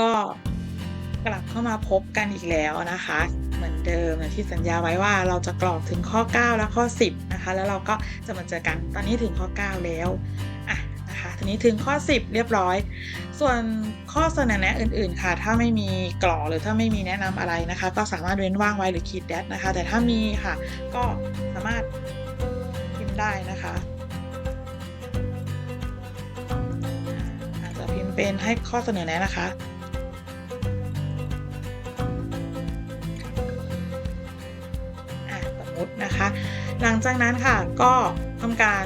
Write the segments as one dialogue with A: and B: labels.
A: ก็กลับเข้ามาพบกันอีกแล้วนะคะ เหมือนเดิมที่สัญญาไว้ว่าเราจะกรอกถึงข้อ 9 และข้อ 10 นะคะ แล้วเราก็จะมาเจอกันตอนนี้ถึงข้อ 9 แล้วอะนะคะทีนี้ถึงข้อ 10 เรียบร้อย ส่วนข้อเสนอแนะอื่นๆค่ะ ถ้าไม่มีกรอกหรือถ้าไม่มีแนะนำอะไรนะคะ ก็สามารถเว้นว่างไว้หรือขีดแดชนะคะ แต่ถ้ามีค่ะก็สามารถพิมพ์ได้นะคะอาจจะพิมพ์เป็นให้ข้อเสนอแนะนะคะ นะคะ หลังจากนั้นค่ะก็ทำการ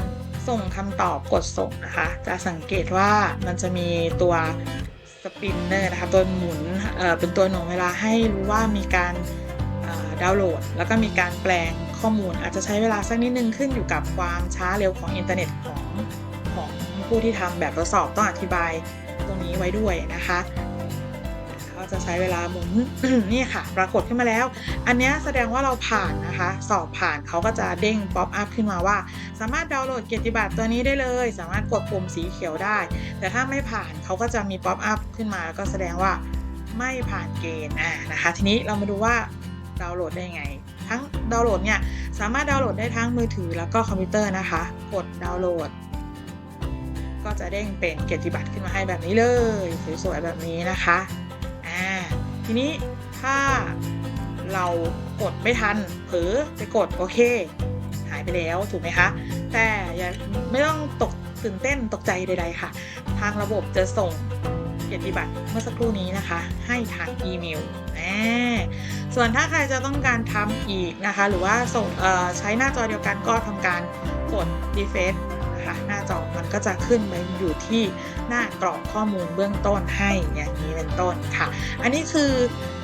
A: ส่งคำตอบกดส่งนะคะ จะสังเกตว่ามันจะมีตัวสปินเนอร์นะคะตัวหมุนเเป็นตัวหน่วงเวลาให้รู้ว่ามีการดาวน์โหลด แล้วก็มีการแปลงข้อมูล อาจจะใช้เวลาสักนิดนึงขึ้นอยู่กับความช้าเร็วของอินเทอร์เน็ตของของผู้ที่ทำแบบทดสอบต้องอธิบายตรงนี้ไว้ด้วยนะคะ ก็จะใช้เวลาหมุนนี่ค่ะ ปรากฏขึ้นมาแล้ว อันนี้แสดงว่าเราผ่านนะคะ สอบผ่านเขาก็จะเด้งป๊อปอัพขึ้นมาว่า สามารถดาวน์โหลดเกียรติบัตรตัวนี้ได้เลย สามารถกดปุ่มสีเขียวได้ แต่ถ้าไม่ผ่านเขาก็จะมีป๊อปอัพขึ้นมาแล้วก็แสดงว่าไม่ผ่านเกณฑ์อ่านะคะ ทีนี้เรามาดูว่าดาวน์โหลดได้ไง ทั้งดาวน์โหลดเนี่ยสามารถดาวน์โหลดได้ทั้งมือถือแล้วก็คอมพิวเตอร์นะคะ กดดาวน์โหลด ก็จะเด้งเป็นเกียรติบัตรขึ้นมาให้แบบนี้เลย สวยๆแบบนี้นะคะ ทีนี้ถ้าเรากดไม่ทัน เผลอไปกดโอเค หายไปแล้วถูกไหมคะ แต่อย่าไม่ต้องตกตื่นเต้นตกใจใด ๆ ค่ะ ทางระบบจะส่งเกียรติบัตรเมื่อสักครู่นี้นะคะ ให้ทางอีเมลแหมส่วนถ้าใครจะต้องการทำอีกนะคะ หรือว่าส่งใช้หน้าจอเดียวกันก็ทำการกด refresh คะหน้าจอมันก็จะขึ้นไปอยู่ที่หน้ากรอกข้อมูลเบื้องต้นให้อย่างนี้เป็นต้นค่ะ อันนี้คือ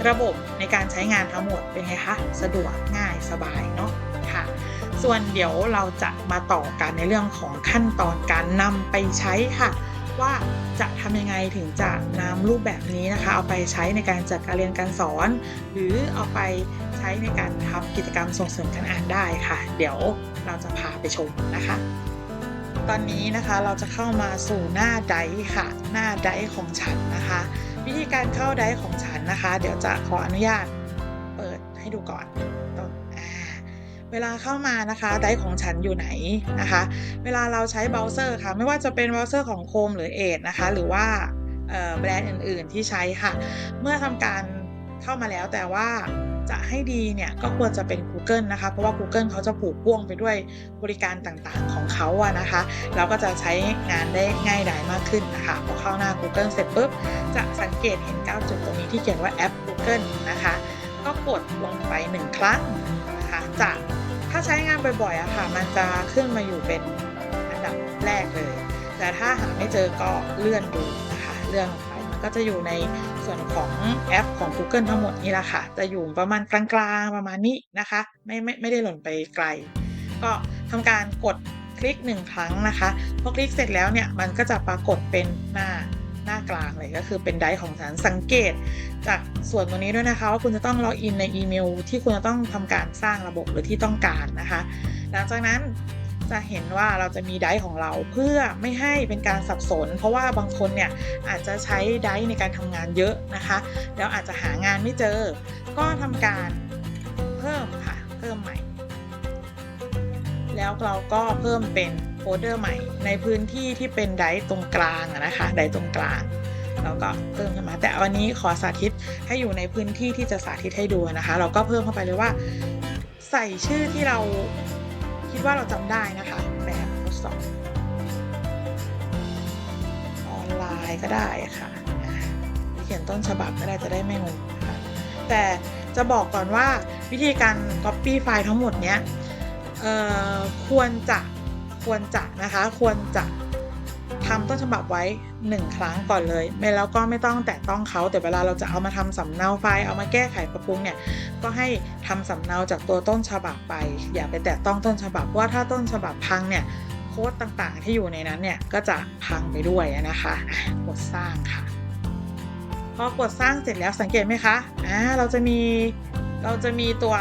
A: ระบบในการใช้งานทั้งหมดเป็นไงคะสะดวกง่ายสบายเนาะค่ะ ส่วนเดี๋ยวเราจะมาต่อกันในเรื่องของขั้นตอนการนำไปใช้ค่ะ ว่าจะทำยังไงถึงจะนำรูปแบบนี้นะคะ เอาไปใช้ในการจัดการเรียนการสอน หรือเอาไปใช้ในการทำกิจกรรมส่งเสริมการอ่านได้ค่ะ เดี๋ยวเราจะพาไปชมนะคะ ตอนนี้นะคะเราจะเข้ามาสู่หน้าไดค่ะ หน้าไดของฉันนะคะ วิธีการเข้าไดของฉันนะคะ เดี๋ยวจะขออนุญาตเปิดให้ดูก่อนต้นเวลาเข้ามานะคะไดของฉันอยู่ไหนนะคะ เวลาเราใช้เบราว์เซอร์ค่ะ ไม่ว่าจะเป็นเบราว์เซอร์ของ Chrome หรือ Edge นะคะ หรือว่าแบรนด์อื่น ๆ ที่ใช้ค่ะ เมื่อทำการเข้ามาแล้วแต่ว่า จะให้ดีเนี่ยก็ควรจะเป็น Google นะคะ เพราะว่า Google เขาจะผูกพ่วงไปด้วยบริการต่างๆของเขาอะนะคะ เราก็จะใช้งานได้ง่ายดายมากขึ้นนะคะพอเข้าหน้า Google เสร็จปุ๊บ จะสังเกตเห็น9จุดตรงนี้ที่เขียนว่าแอป Google นะคะ ก็กดลงไป 1 ครั้งนะคะจะถ้าใช้งานบ่อยๆอะค่ะ มันจะขึ้นมาอยู่เป็นอันดับแรกเลย แต่ถ้าหาไม่เจอก็เลื่อนดูนะคะเลื่อนลงไปมัน ก็จะอยู่ในส่วนของแอปของ Google ทั้งหมดนี่แหละค่ะ จะอยู่ประมาณกลางๆประมาณนี้นะคะ ไม่ไม่ไม่ได้หล่นไปไกล ก็ทำการกดคลิก 1 ครั้งนะคะพอคลิกเสร็จแล้วเนี่ยมันก็จะปรากฏเป็นหน้าหน้ากลางเลยก็คือเป็นไดของฉันสังเกต จากส่วนตรงนี้ด้วยนะคะว่าคุณจะต้องล็อกอินในอีเมล ที่คุณจะต้องทำการสร้างระบบหรือที่ต้องการนะคะ หลังจากนั้น จะเห็นว่าเราจะมีไดของเราเพื่อไม่ให้เป็นการสับสน เพราะว่าบางคนเนี่ยอาจจะใช้ไดในการทำงานเยอะนะคะ แล้วอาจจะหางานไม่เจอ ก็ทำการเพิ่มค่ะเพิ่มใหม่ แล้วเราก็เพิ่มเป็นโฟลเดอร์ใหม่ ในพื้นที่ที่เป็นไดตรงกลางนะคะไดตรงกลางเราก็เพิ่มขึ้นมา แต่วันนี้ขอสาธิตให้อยู่ในพื้นที่ที่จะสาธิตให้ดูนะคะ เราก็เพิ่มเข้าไปเลยว่า ใส่ชื่อที่เรา คิดว่าเราจำได้นะคะ แบบทดสอบออนไลน์ก็ได้ค่ะเขียนต้นฉบับก็ได้จะได้ไม่งงนะคะแต่จะบอกก่อนว่าวิธีการ Copy ไฟล์ทั้งหมดเนี้ยควรจะควรจะนะคะควรจะทำต้นฉบับไว้ 1 ครั้งก่อนเลย ไม่แล้วก็ไม่ต้องแตะต้องเขาแต่เวลาเราจะเอามาทำสำเนาไฟล์เอามาแก้ไขปรับปรุงเนี่ย ก็ให้ทำสำเนาจากตัวต้นฉบับไป อย่าไปแตะต้องต้นฉบับเพราะว่าถ้าต้นฉบับพังเนี่ยโค้ดต่างๆ ที่อยู่ในนั้นเนี่ยก็จะพังไปด้วยนะคะกดสร้างค่ะ พอกดสร้างเสร็จแล้วสังเกตไหมคะอ่าเราจะมีเราจะมีตัว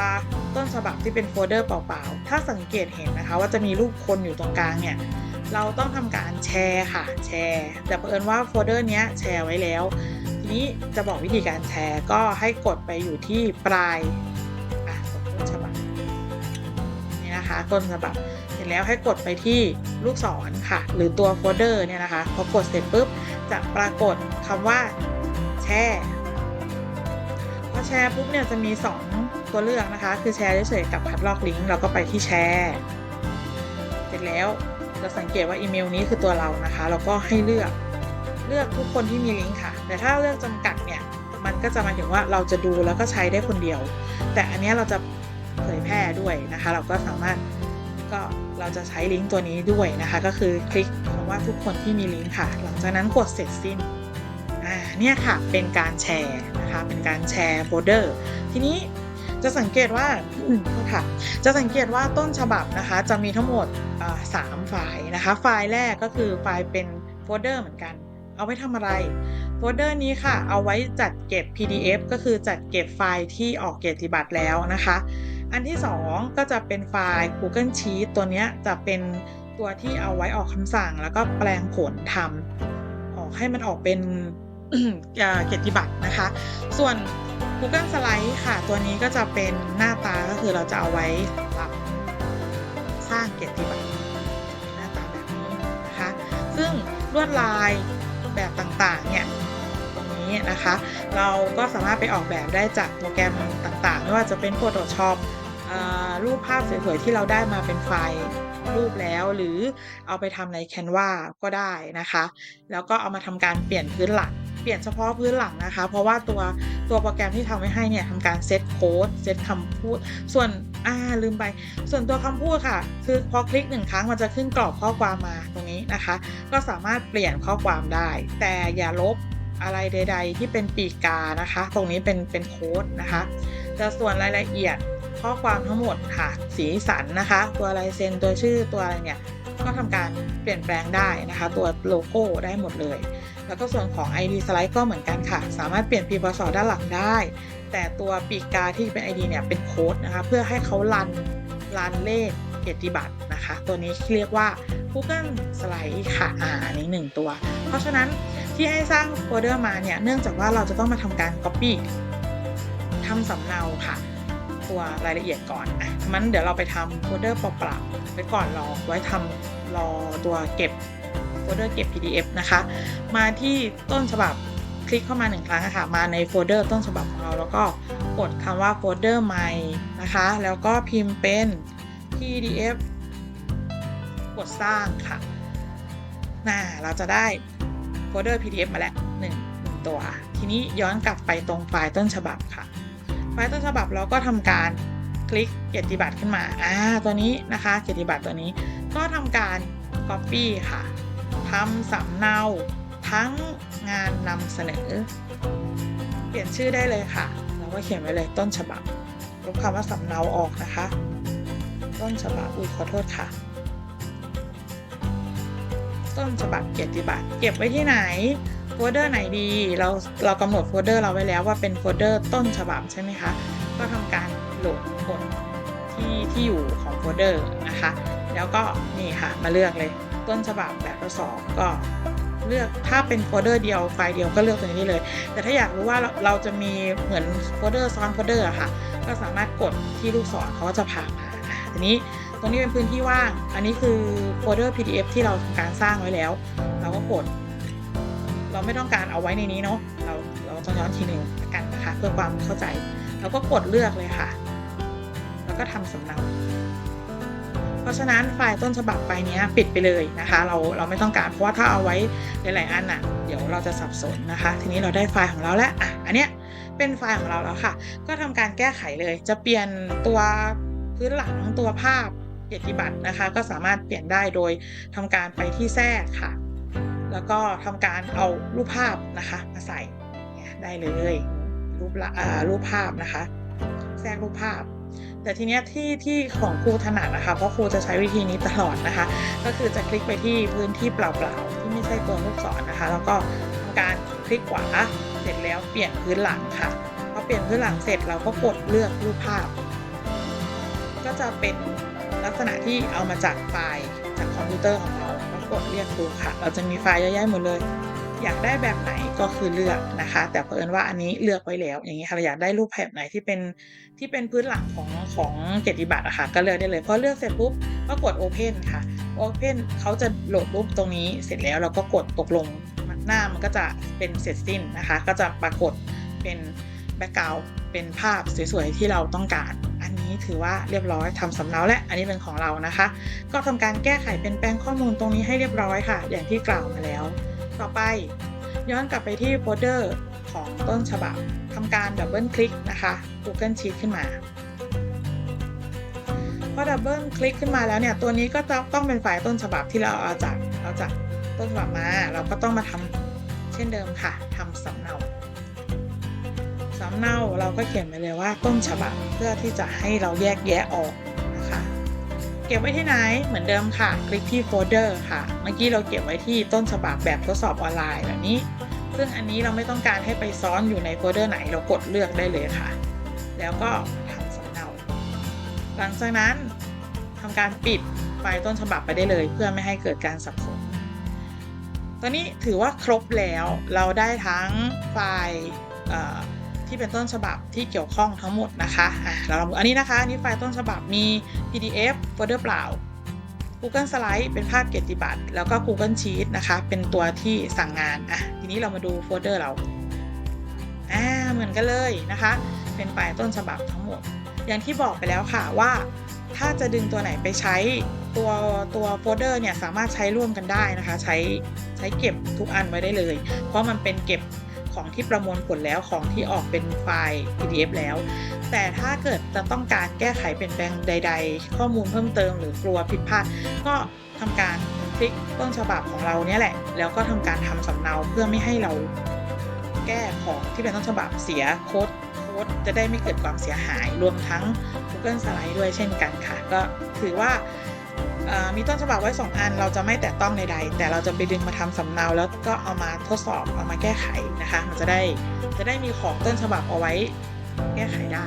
A: ต้นฉบับที่เป็นโฟลเดอร์เปล่าๆ ถ้าสังเกตเห็นนะคะว่าจะมีรูปคนอยู่ตรงกลางเนี่ย เราต้องทำการแชร์ค่ะ แชร์ แต่เผอิญว่าโฟลเดอร์เนี้ยแชร์ไว้แล้ว ทีนี้จะบอกวิธีการแชร์ก็ให้กดไปอยู่ที่ปลายอะกดต้นฉบับนี่นะคะต้นฉบับเสร็จแล้วให้กดไปที่ลูกศรค่ะ หรือตัวโฟลเดอร์เนี่ยนะคะพอกดเสร็จปุ๊บจะปรากฏคำว่าแชร์พอแชร์ปุ๊บเนี่ยจะมี 2 ตัวเลือกนะคะ คือแชร์เฉยๆกับคัดลอกลิงก์เราก็ไปที่แชร์เสร็จแล้วเราสังเกตว่าอีเมลนี้คือตัวเรานะคะ เราก็ให้เลือกเลือกทุกคนที่มีลิงก์ค่ะ แต่ถ้าเลือกจำกัดเนี่ยมันก็จะหมายถึงว่าเราจะดูแล้วก็ใช้ได้คนเดียว แต่อันนี้เราจะเผยแพร่ด้วยนะคะ เราก็สามารถก็เราจะใช้ลิงก์ตัวนี้ด้วยนะคะ ก็คือคลิกคำว่าทุกคนที่มีลิงก์ค่ะ หลังจากนั้นกดเสร็จสิ้นอ่าเนี่ยค่ะเป็นการแชร์นะคะเป็นการแชร์โฟลเดอร์ทีนี้จะสังเกตว่าอืมค่ะจะสังเกตว่าต้นฉบับนะคะจะมีทั้งหมดสามไฟล์นะคะ ไฟล์แรกก็คือไฟล์เป็นโฟลเดอร์เหมือนกัน เอาไว้ทำอะไร โฟลเดอร์นี้ค่ะ เอาไว้จัดเก็บ PDF ก็คือจัดเก็บไฟล์ที่ออกเกียรติบัตรแล้วนะคะ อันที่ 2 ก็จะเป็นไฟล์ Google Sheet ตัวนี้จะเป็นตัวที่เอาไว้ออกคำสั่ง แล้วก็แปลงผลทำออกให้มันออกเป็นเกียรติบัตรนะคะ ส่วน Google Slide ค่ะ ตัวนี้ก็จะเป็นหน้าตาก็คือเราจะเอาไว้สำหรับสร้างเกียรติบัตรหน้าตาแบบนี้นะคะ ซึ่งลวดลาย แบบต่างๆเนี่ยตรงนี้นะคะ เราก็สามารถไปออกแบบได้จากโปรแกรมต่างๆ ไม่ว่าจะเป็น Photoshop เอ่อรูปภาพสวยๆที่เราได้มาเป็นไฟล์รูปแล้วหรือเอาไปทำใน Canva ก็ได้นะคะ แล้วก็เอามาทำการเปลี่ยนพื้นหลังเปลี่ยนเฉพาะพื้นหลังนะคะ เพราะว่าตัวตัวโปรแกรมที่ทำไว้ให้เนี่ยทำการเซตโค้ดเซตคำพูด ส่วนอ่าลืมไป ส่วนตัวคำพูดค่ะ คือพอคลิกหนึ่งครั้งมันจะขึ้นกรอบข้อความมาตรง นะคะ ก็สามารถเปลี่ยนข้อความได้ แต่อย่าลบอะไรใด ๆ ที่เป็นปีกานะคะ ตรงนี้เป็นเป็นโค้ดนะคะแต่ส่วนรายละเอียดข้อความทั้งหมดค่ะ สีสันนะคะ ตัวลายเซ็นตัวชื่อตัวอะไรเนี่ยก็ทำการเปลี่ยนแปลงได้นะคะ ตัวโลโก้ได้หมดเลย แล้วก็ส่วนของ ID Slide ก็เหมือนกันค่ะ สามารถเปลี่ยนปีพศด้านหลังได้ แต่ตัวปีกกาที่เป็น ID เนี่ยเป็นโค้ดนะคะ เพื่อให้เขารันรันเลข เกียรติบัตรนะคะ ตัวนี้เรียกว่า Google Slide ค่ะอ่าอันนี้หนึ่งตัว เพราะฉะนั้นที่ให้สร้างโฟลเดอร์มาเนี่ยเนื่องจากว่าเราจะต้องมาทำการ Copy ทำสำเนาค่ะตัวรายละเอียดก่อนอะมันเดี๋ยวเราไปทำโฟลเดอร์เปล่าๆไว้ก่อนรอไว้ทำรอตัวเก็บโฟลเดอร์เก็บ PDF นะคะ มาที่ต้นฉบับคลิกเข้ามาหนึ่งครั้งค่ะ มาในโฟลเดอร์ต้นฉบับของเราแล้วก็กดคำว่าโฟลเดอร์ใหม่นะคะ แล้วก็พิมพ์เป็น PDF กดสร้างค่ะน่าเราจะได้โฟลเดอร์ PDF มาแล้วหนึ่งหนึ่งตัว ทีนี้ย้อนกลับไปตรงไฟล์ต้นฉบับค่ะ ไฟล์ต้นฉบับเราก็ทำการคลิกเกียรติบัตรขึ้นมา อ่า ตัวนี้นะคะ เกียรติบัตรตัวนี้ ก็ทำการ Copy ค่ะทำสำเนาทั้งงานนำเสนอ เปลี่ยนชื่อได้เลยค่ะ เราก็เขียนไว้เลยต้นฉบับลบคำว่าสำเนาออกนะคะ ต้นฉบับอุขอโทษค่ะ ต้นฉบับเกียรติบัตรเก็บไว้ที่ไหนโฟลเดอร์ไหนดี เราเรากำหนดโฟลเดอร์เราไว้แล้วว่าเป็นโฟลเดอร์ต้นฉบับใช่ไหมคะ ก็ทำการโหลดกดที่ที่อยู่ของโฟลเดอร์นะคะ แล้วก็นี่ค่ะมาเลือกเลยต้นฉบับแบบทดสอบก็เลือกถ้าเป็นโฟลเดอร์เดียวไฟล์เดียวก็เลือกตัวนี้เลย แต่ถ้าอยากรู้ว่าเราเราจะมีเหมือนโฟลเดอร์ซ้อนโฟลเดอร์ค่ะ ก็สามารถกดที่ลูกศรเขาก็จะพามา ทีนี้ตรงนี้เป็นพื้นที่ว่าง อันนี้คือโฟลเดอร์ PDF ที่เราทำการสร้างไว้แล้ว เราก็กด เราไม่ต้องการเอาไว้ในนี้เนาะ เราเราจะย้อนทีหนึ่งกันนะคะเพื่อความเข้าใจ เราก็กดเลือกเลยค่ะ แล้วก็ทำสำเนา เพราะฉะนั้นไฟล์ต้นฉบับไฟล์เนี้ปิดไปเลยนะคะ เราเราไม่ต้องการเพราะว่าถ้าเอาไว้หลายๆอันอะ เดี๋ยวเราจะสับสนนะคะ ทีนี้เราได้ไฟล์ของเราแล้วอะอันเนี้ยเป็นไฟล์ของเราแล้วค่ะ ก็ทำการแก้ไขเลย จะเปลี่ยนตัว พื้นหลังตัวภาพเกียรติบัตรนะคะ ก็สามารถเปลี่ยนได้โดยทำการไปที่แทรกค่ะ แล้วก็ทำการเอารูปภาพนะคะมาใส่ได้เลยรูปรูปภาพนะคะ แทรกรูปภาพ แต่ทีเนี้ยที่ที่ของครูถนัดนะคะเพราะครูจะใช้วิธีนี้ตลอดนะคะ ก็คือจะคลิกไปที่พื้นที่เปล่าๆที่ไม่ใช่ตัวลูกศรนะคะ แล้วก็ทำการคลิกขวาเสร็จแล้วเปลี่ยนพื้นหลังค่ะพอเปลี่ยนพื้นหลังเสร็จเราก็กดเลือกรูปภาพ ก็จะเป็นลักษณะที่เอามาจากไฟล์จากคอมพิวเตอร์ของเราก็กดเรียกดูค่ะ เราจะมีไฟล์เยอะแยะหมดเลย อยากได้แบบไหนก็คือเลือกนะคะ แต่เผอิญว่าอันนี้เลือกไว้แล้ว อย่างงี้ค่ะเราอยากได้รูปแบบไหนที่เป็นที่เป็นพื้นหลังของของเกียรติบัตรอะค่ะ ก็เลือกได้เลยพอเลือกเสร็จปุ๊บก็กด Open ค่ะ Open เขาจะโหลดรูปตรงนี้เสร็จแล้วเราก็กดตกลงหน้ามันก็จะเป็นเสร็จสิ้นนะคะ ก็จะปรากฏเป็น แบ็กกราวด์เป็นภาพสวยๆที่เราต้องการ อันนี้ถือว่าเรียบร้อยทำสำเนาแล้วอันนี้เป็นของเรานะคะ ก็ทำการแก้ไขเปลี่ยนแปลงข้อมูลตรงนี้ให้เรียบร้อยค่ะ อย่างที่กล่าวมาแล้ว ต่อไปย้อนกลับไปที่โฟลเดอร์ของต้นฉบับทำการดับเบิลคลิกนะคะ Google Sheet ขึ้นมาพอดับเบิลคลิกขึ้นมาแล้วเนี่ย ตัวนี้ก็จะต้องเป็นไฟล์ต้นฉบับที่เราเอาจากเอาจากต้นฉบับมา เราก็ต้องมาทำเช่นเดิมค่ะทำสำเนา สำเนาเราก็เขียนไปเลยว่าต้นฉบับเพื่อที่จะให้เราแยกแยะออกนะคะ เก็บไว้ที่ไหนเหมือนเดิมค่ะ คลิกที่โฟลเดอร์ค่ะ เมื่อกี้เราเก็บไว้ที่ต้นฉบับแบบทดสอบออนไลน์แบบนี้ ซึ่งอันนี้เราไม่ต้องการให้ไปซ้อนอยู่ในโฟลเดอร์ไหนเรากดเลือกได้เลยค่ะ แล้วก็ทำสำเนาหลังจากนั้นทำการปิดไฟล์ต้นฉบับไปได้เลย เพื่อไม่ให้เกิดการสับสนตอนนี้ถือว่าครบแล้วเราได้ทั้งไฟล์ ที่เป็นต้นฉบับที่เกี่ยวข้องทั้งหมดนะคะอะเราลองดูอันนี้นะคะอันนี้ไฟล์ต้นฉบับมี PDF โฟลเดอร์เปล่า Google Slide เป็นภาพเกียรติบัตรแล้วก็ Google Sheet นะคะ เป็นตัวที่สั่งงานอะทีนี้เรามาดูโฟลเดอร์เราอ่าเหมือนกันเลยนะคะ เป็นไฟล์ต้นฉบับทั้งหมด อย่างที่บอกไปแล้วค่ะว่า ถ้าจะดึงตัวไหนไปใช้ตัวตัวโฟลเดอร์เนี่ยสามารถใช้ร่วมกันได้นะคะ ใช้ใช้เก็บทุกอันไว้ได้เลย เพราะมันเป็นเก็บ ของที่ประมวลผลแล้วของที่ออกเป็นไฟล์ PDF แล้ว แต่ถ้าเกิดจะต้องการแก้ไขเปลี่ยนแปลงใด ๆ ข้อมูลเพิ่มเติมหรือกลัวผิดพลาด ก็ทำการคลิกต้นฉบับของเราเนี่ยแหละ แล้วก็ทำการทำสำเนาเพื่อไม่ให้เราแก้ของที่เป็นต้นฉบับเสียโค้ดโค้ดจะได้ไม่เกิดความเสียหายรวมทั้ง Google Slide ด้วยเช่นกันค่ะ ก็ถือว่า มีต้นฉบับไว้ 2 อัน เราจะไม่แตะต้องใดๆ แต่เราจะไปดึงมาทำสำเนาแล้วก็เอามาทดสอบเอามาแก้ไขนะคะ มันจะได้จะได้มีของต้นฉบับเอาไว้แก้ไขได้